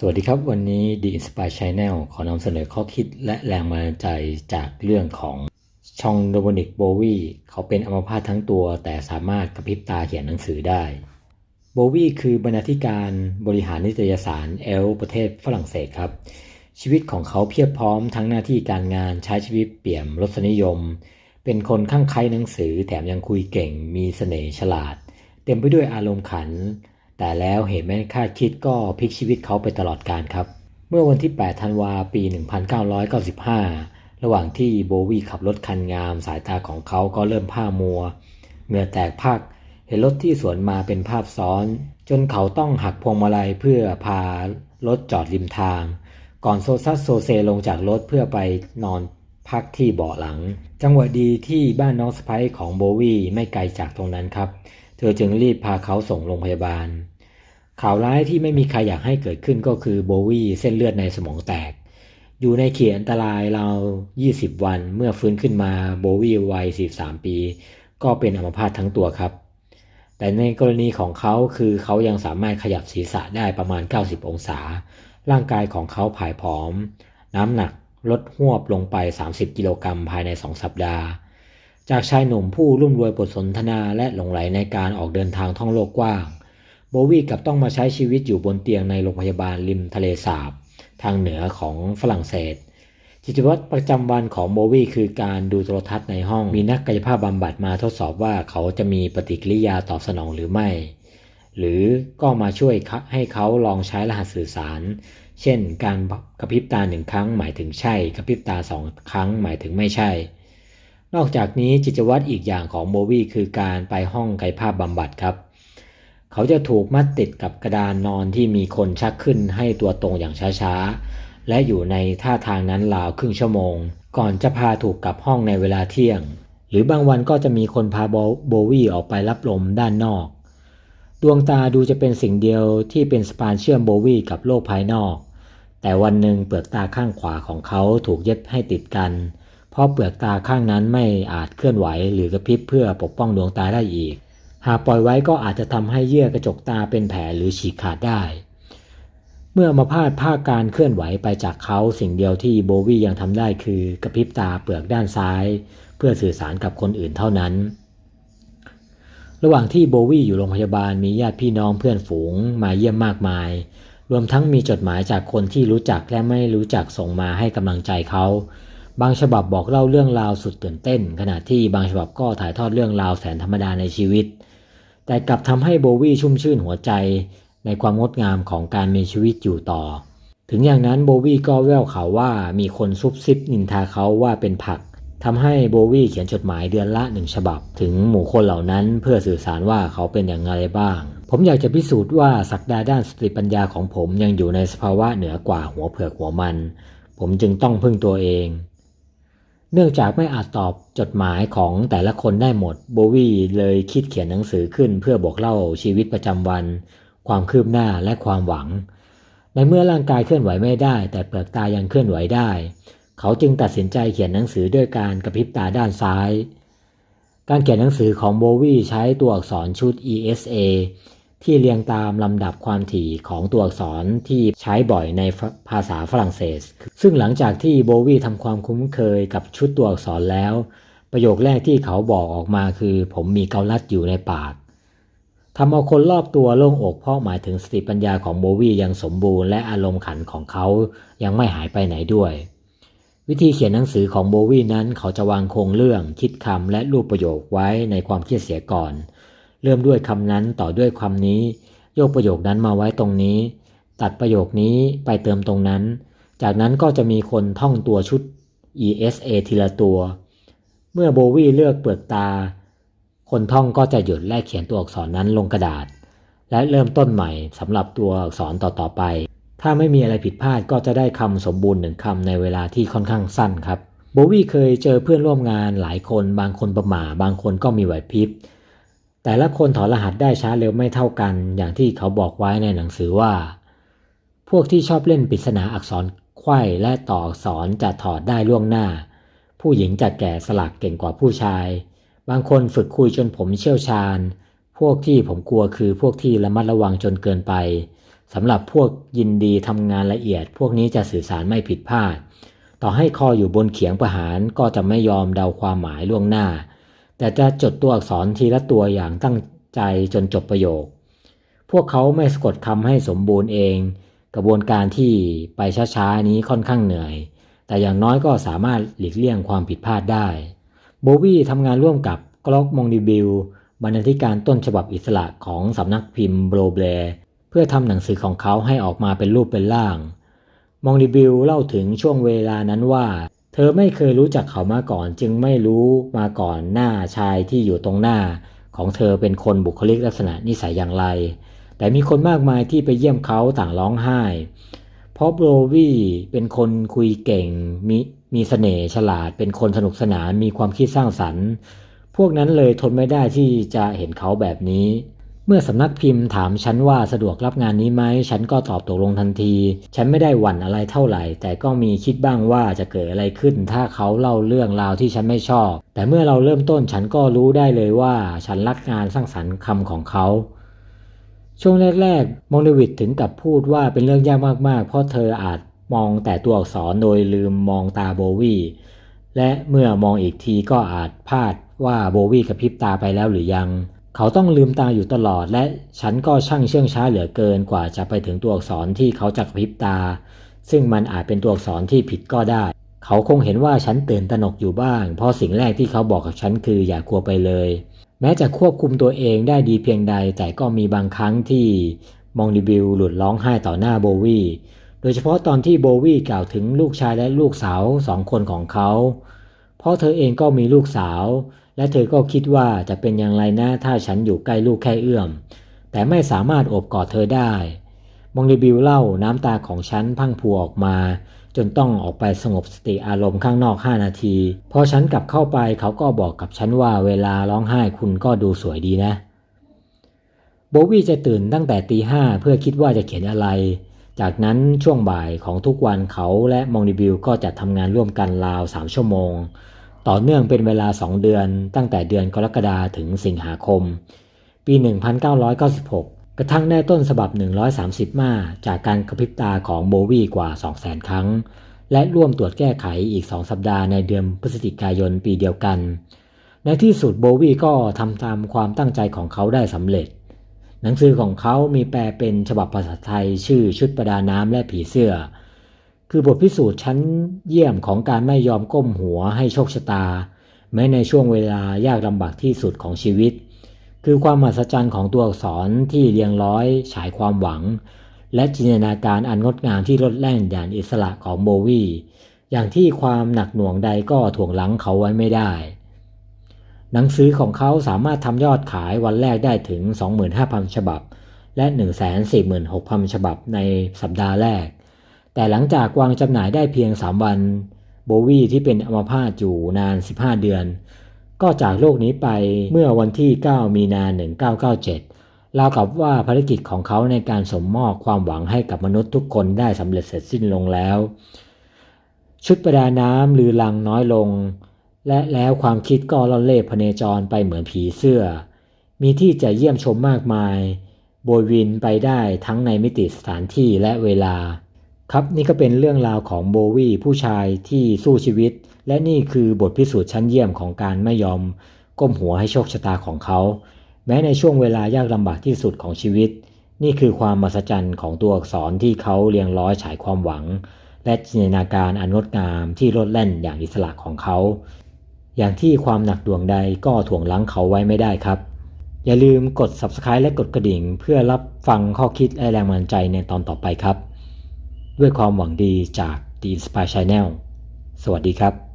สวัสดีครับ วันนี้ The Inspire Channel ขอนำเสนอข้อคิดและแรงบันดาลใจจากเรื่องของชองโดมินิกโบวีเขาเป็นอัมพาตทั้งตัว แต่สามารถกระพริบตาเขียนหนังสือได้โบวีคือบรรณาธิการบริหารนิตยสารเอลประเทศฝรั่งเศสครับ ชีวิตของเขาเพียบพร้อมทั้งหน้าที่การงานใช้ชีวิตเปี่ยมรสนิยม เป็นคนข้างใครหนังสือแถมยังคุยเก่ง มีเสน่ห์ฉลาด เต็มไปด้วยอารมณ์ขัน แต่แล้วเหตุไม่คาดคิดก็พลิกชีวิตเขาไปตลอดกาลครับ เมื่อวันที่ 8 ธันวาปี 1995 ระหว่างที่โบวีขับรถคันงาม สายตาของเขาก็เริ่มผ้ามัว เหงื่อแตกพัก เห็นรถที่สวนมาเป็นภาพซ้อน จนเขาต้องหักพวงมาลัยเพื่อพารถจอดริมทาง ก่อนโซซัสโซเซลงจากรถเพื่อไปนอนพักที่เบาะหลัง จังหวะดีที่บ้านน้องสไปของโบวีไม่ไกลจากตรงนั้นครับ เธอจึงรีบพาเขาส่งโรงพยาบาล ข่าวร้ายที่ไม่มีใครอยากให้เกิดขึ้นก็คือโบวีเส้นเลือดในสมองแตก อยู่ในเขตอันตรายราว 20 วัน เมื่อฟื้นขึ้นมาโบวีวัย 43 ปี ก็เป็นอัมพาตทั้งตัวครับ แต่ในกรณีของเขาคือเขายังสามารถขยับศีรษะได้ประมาณ 90 องศา ร่างกายของเขาผายผอม น้ำหนักลดหวบลงไป 30 กิโลกรัมภายใน 2 สัปดาห์ จากชายหนุ่มผู้รุ่มรวยบทสนทนาและหลงไหลในการออกเดินทางท่องโลกกว้าง โบวี่กับต้องมาใช้ชีวิตอยู่บนเตียงในโรงพยาบาลริมทะเลสาบ ทางเหนือของฝรั่งเศสกิจวัตรประจำวันของโบวี่คือการดูโทรทัศน์ในห้อง มีนักกายภาพบำบัดมาทดสอบว่าเขาจะมีปฏิกิริยาตอบสนองหรือไม่ หรือก็มาช่วยให้เขาลองใช้รหัสสื่อสาร เช่น การกระพริบตาหนึ่งครั้งหมายถึงใช่ กระพริบตาสองครั้งหมายถึงไม่ใช่ นอกจากนี้กิจวัตรอีกอย่างของโบวี่คือการไปห้องกายภาพบำบัดครับ เขาจะถูกมัดติดกับกระดานนอนที่มีคนชักขึ้นให้ตัวตรงอย่างช้าๆ และอยู่ในท่าทางนั้นราวครึ่งชั่วโมง ก่อนจะพาถูกกลับห้องในเวลาเที่ยง หรือบางวันก็จะมีคนพาโบวี่ออกไปรับลมด้านนอก ดวงตาดูจะเป็นสิ่งเดียวที่เป็นสะพานเชื่อมโบวี่กับโลกภายนอก แต่วันหนึ่งเปลือกตาข้างขวาของเขาถูกเย็บให้ติดกันเพราะเปลือกตาข้างนั้นไม่อาจเคลื่อนไหวหรือกระพริบเพื่อปกป้องดวงตาได้อีก หากปล่อยไว้ก็อาจจะทำให้เยื่อกระจกตาเป็นแผลหรือฉีกขาดได้ เมื่อมาพาดภาคการเคลื่อนไหวไปจากเขาสิ่งเดียวที่โบวี่ยังทำได้คือกระพริบตาเปลือกด้านซ้าย เพื่อสื่อสารกับคนอื่นเท่านั้นระหว่างที่โบวี่อยู่โรงพยาบาลมีญาติพี่น้องเพื่อนฝูงมาเยี่ยมมากมาย รวมทั้งมีจดหมายจากคนที่รู้จักและไม่รู้จักส่งมาให้กำลังใจเขา บางฉบับบอกเล่าเรื่องราวสุดตื่นเต้น ขณะที่บางฉบับก็ถ่ายทอดเรื่องราวแสนธรรมดาในชีวิต แต่กลับทำให้โบวี่ชุ่มชื่นหัวใจ ในความงดงามของการมีชีวิตอยู่ต่อ ถึงอย่างนั้นโบวี่ก็แว่วข่าวว่ามีคนซุบซิบนินทาเขาว่าเป็นผักทำให้โบวี่เขียนจดหมายเดือนละหนึ่งฉบับ ถึงหมู่คนเหล่านั้นเพื่อสื่อสารว่าเขาเป็นอย่างไรบ้าง ผมอยากจะพิสูจน์ว่าศักดาด้านสติปัญญาของผมยังอยู่ในสภาวะเหนือกว่าหัวเผือกหัวมัน ผมจึงต้องพึ่งตัวเอง เนื่องจากไม่อาจตอบจดหมายของแต่ละคนได้หมด โบวี่เลยคิดเขียนหนังสือขึ้นเพื่อบอกเล่าชีวิตประจำวัน ความคืบหน้าและความหวัง ในเมื่อร่างกายเคลื่อนไหวไม่ได้ แต่เปลือกตายังเคลื่อนไหวได้ เขาจึงตัดสินใจเขียนหนังสือด้วยการกระพริบตาด้านซ้าย การเขียนหนังสือของโบวี่ใช้ตัวอักษรชุด ESA ที่เรียงตามลำดับความถี่ของตัวอักษรที่ใช้บ่อยในภาษาฝรั่งเศส ซึ่งหลังจากที่โบวี่ทำความคุ้นเคยกับชุดตัวอักษรแล้ว ประโยคแรกที่เขาบอกออกมาคือ ผมมีเกาลัดอยู่ในปากทำเอาคนรอบตัวโล่งอกเพราะหมายถึงสติปัญญาของโบวี่ยังสมบูรณ์และอารมณ์ขันของเขายังไม่หายไปไหนด้วย วิธีเขียนหนังสือของโบวี่นั้นเขาจะวางโครงเรื่องคิดคำและรูปประโยคไว้ในความคิดเสียก่อน เริ่มด้วยคำนั้นต่อด้วยคำนี้ โยกประโยคนั้นมาไว้ตรงนี้ ตัดประโยคนี้ไปเติมตรงนั้น จากนั้นก็จะมีคนท่องตัวชุด ESA ทีละตัว เมื่อโบวี่เลือกเปลือกตา คนท่องก็จะหยุดและเขียนตัวอักษรนั้นลงกระดาษ และเริ่มต้นใหม่สำหรับตัวอักษรต่อๆไป ถ้าไม่มีอะไรผิดพลาดก็จะได้คำสมบูรณ์หนึ่งคำในเวลาที่ค่อนข้างสั้นครับ โบวี่เคยเจอเพื่อนร่วมงานหลายคน บางคนประหม่าบางคนก็มีไหวพริบ แต่ละคนถอดรหัสได้ช้าเร็วไม่เท่ากัน อย่างที่เขาบอกไว้ในหนังสือว่า พวกที่ชอบเล่นปริศนาอักษรไขว้และต่ออักษรจะถอดได้ล่วงหน้า ผู้หญิงจะแก่สลักเก่งกว่าผู้ชาย บางคนฝึกคุยจนผมเชี่ยวชาญ พวกที่ผมกลัวคือพวกที่ระมัดระวังจนเกินไปสำหรับพวกยินดีทำงานละเอียด พวกนี้จะสื่อสารไม่ผิดพลาด ต่อให้คออยู่บนเขียงประหารก็จะไม่ยอมเดาความหมายล่วงหน้า แต่จะจดตัวอักษรทีละตัวอย่างตั้งใจจนจบประโยค พวกเขาไม่สะกดคำให้สมบูรณ์เอง กระบวนการที่ไปช้าๆนี้ค่อนข้างเหนื่อย แต่อย่างน้อยก็สามารถหลีกเลี่ยงความผิดพลาดได้ โบวี่ทำงานร่วมกับกล็อกมองดิบิลบรรณาธิการต้นฉบับอิสระของสำนักพิมพ์โบรเบลเพื่อทำหนังสือของเขาให้ออกมาเป็นรูปเป็นร่าง มองดิบิลเล่าถึงช่วงเวลานั้นว่า เธอไม่เคยรู้จักเขามาก่อน จึงไม่รู้มาก่อนหน้าชายที่อยู่ตรงหน้า ของเธอเป็นคนบุคลิกลักษณะนิสัยอย่างไร แต่มีคนมากมายที่ไปเยี่ยมเขาต่างร้องไห้ เพราะโบรวี่เป็นคนคุยเก่ง มีมีเสน่ห์ฉลาด เป็นคนสนุกสนานมีความคิดสร้างสรรค์ พวกนั้นเลยทนไม่ได้ที่จะเห็นเขาแบบนี้ เมื่อสำนักพิมพ์ถามฉันว่าสะดวกรับงานนี้ไหม ฉันก็ตอบตกลงทันที ฉันไม่ได้หวั่นอะไรเท่าไหร่ แต่ก็มีคิดบ้างว่าจะเกิดอะไรขึ้น ถ้าเขาเล่าเรื่องราวที่ฉันไม่ชอบ แต่เมื่อเราเริ่มต้นฉันก็รู้ได้เลยว่า ฉันรักงานสร้างสรรค์คำของเขา ช่วงแรกๆ มองเดวิดถึงกับพูดว่าเป็นเรื่องยากมากๆ เพราะเธออาจมองแต่ตัวอักษรโดยลืมมองตาโบวีและเมื่อมองอีกทีก็อาจพลาดว่าโบวีกระพริบตาไปแล้วหรือยัง เขาต้องลืมตาอยู่ตลอด และฉันก็ช่างเชื่องช้าเหลือเกินกว่าจะไปถึงตัวอักษรที่เขาจะกพริบตา ซึ่งมันอาจเป็นตัวอักษรที่ผิดก็ได้ เขาคงเห็นว่าฉันตื่นตระหนกอยู่บ้าง เพราะสิ่งแรกที่เขาบอกกับฉันคืออย่ากลัวไปเลย แม้จะควบคุมตัวเองได้ดีเพียงใด แต่ก็มีบางครั้งที่มองดิบิลหลุดร้องไห้ต่อหน้าโบวี่โดยเฉพาะตอนที่โบวี่กล่าวถึงลูกชายและลูกสาวสองคนของเขา เพราะเธอเองก็มีลูกสาว และเธอก็คิดว่าจะเป็นอย่างไรนะถ้าฉันอยู่ใกล้ลูกแค่เอื้อม แต่ไม่สามารถโอบกอดเธอได้มองดิบิลเล่าน้ำตาของฉันพังพัวออกมา จนต้องออกไปสงบสติอารมณ์ข้างนอก 5 นาที พอฉันกลับเข้าไปเขาก็บอกกับฉันว่าเวลาร้องไห้คุณก็ดูสวยดีนะ โบวี่จะตื่นตั้งแต่ตีห้าเพื่อคิดว่าจะเขียนอะไร จากนั้นช่วงบ่ายของทุกวันเขาและมองดิบิลก็จะทำงานร่วมกันราว3ชั่วโมง ต่อเนื่องเป็นเวลา 2 เดือนตั้งแต่เดือนกรกฎาถึงสิงหาคม ปี 1996 กระทั่งได้ต้นฉบับ 130 มาจากการกระพริบตาของโบวี่กว่า 200,000 ครั้ง และร่วมตรวจแก้ไขอีก 2 สัปดาห์ในเดือนพฤศจิกายนปีเดียวกัน ในที่สุดโบวี่ก็ทำตามความตั้งใจของเขาได้สำเร็จ หนังสือของเขามีแปลเป็นฉบับภาษาไทยชื่อชุดประดาน้ำและผีเสื้อ คือบทพิสูจน์ชั้นเยี่ยมของการไม่ยอมก้มหัวให้โชคชะตา แม้ในช่วงเวลายากลำบากที่สุดของชีวิต คือความมหัศจรรย์ของตัวอักษรที่เรียงร้อยฉายความหวัง และจินตนาการอันงดงามที่ลดแล่นอย่างอิสระของโบวีอย่างที่ความหนักหน่วงใดก็ถ่วงหลังเขาไว้ไม่ได้ หนังสือของเขาสามารถทำยอดขายวันแรกได้ถึง 25,000 ฉบับ และ 146,000 ฉบับในสัปดาห์แรก แต่หลังจากวางจำหน่ายได้เพียง 3 วัน โบวีที่เป็นอัมพาตอยู่นาน 15 เดือน ก็จากโลกนี้ไปเมื่อวันที่ 9 มีนา 1997ราวกับว่าภารกิจของเขาในการสมมอบความหวังให้กับมนุษย์ทุกคนได้สำเร็จเสร็จสิ้นลงแล้ว ชุดประดาน้ำลือลังน้อยลง และแล้วความคิดก็ล่อนเล่พเนจรไปเหมือนผีเสื้อ มีที่จะเยี่ยมชมมากมาย โบยวินไปได้ทั้งในมิติสถานที่และเวลา ครับนี่ก็เป็นเรื่องราวของโบวี่ผู้ชายที่สู้ชีวิต และนี่คือบทพิสูจน์ชั้นเยี่ยมของการไม่ยอม ก้มหัวให้โชคชะตาของเขา แม้ในช่วงเวลายากลำบากที่สุดของชีวิต นี่คือความมหัศจรรย์ของตัวอักษรที่เขาเรียงร้อยฉายความหวัง และจินตนาการอันงดงามที่ลดแล่นอย่างอิสระของเขา อย่างที่ความหนักดวงใดก็ถ่วงลังเขาไว้ไม่ได้ครับ อย่าลืมกด subscribe และกดกระดิ่ง เพื่อรับฟังข้อคิดและแรงบันดาลใจในตอนต่อไปครับ ด้วยความหวังดีจาก The Inspire Channel สวัสดีครับ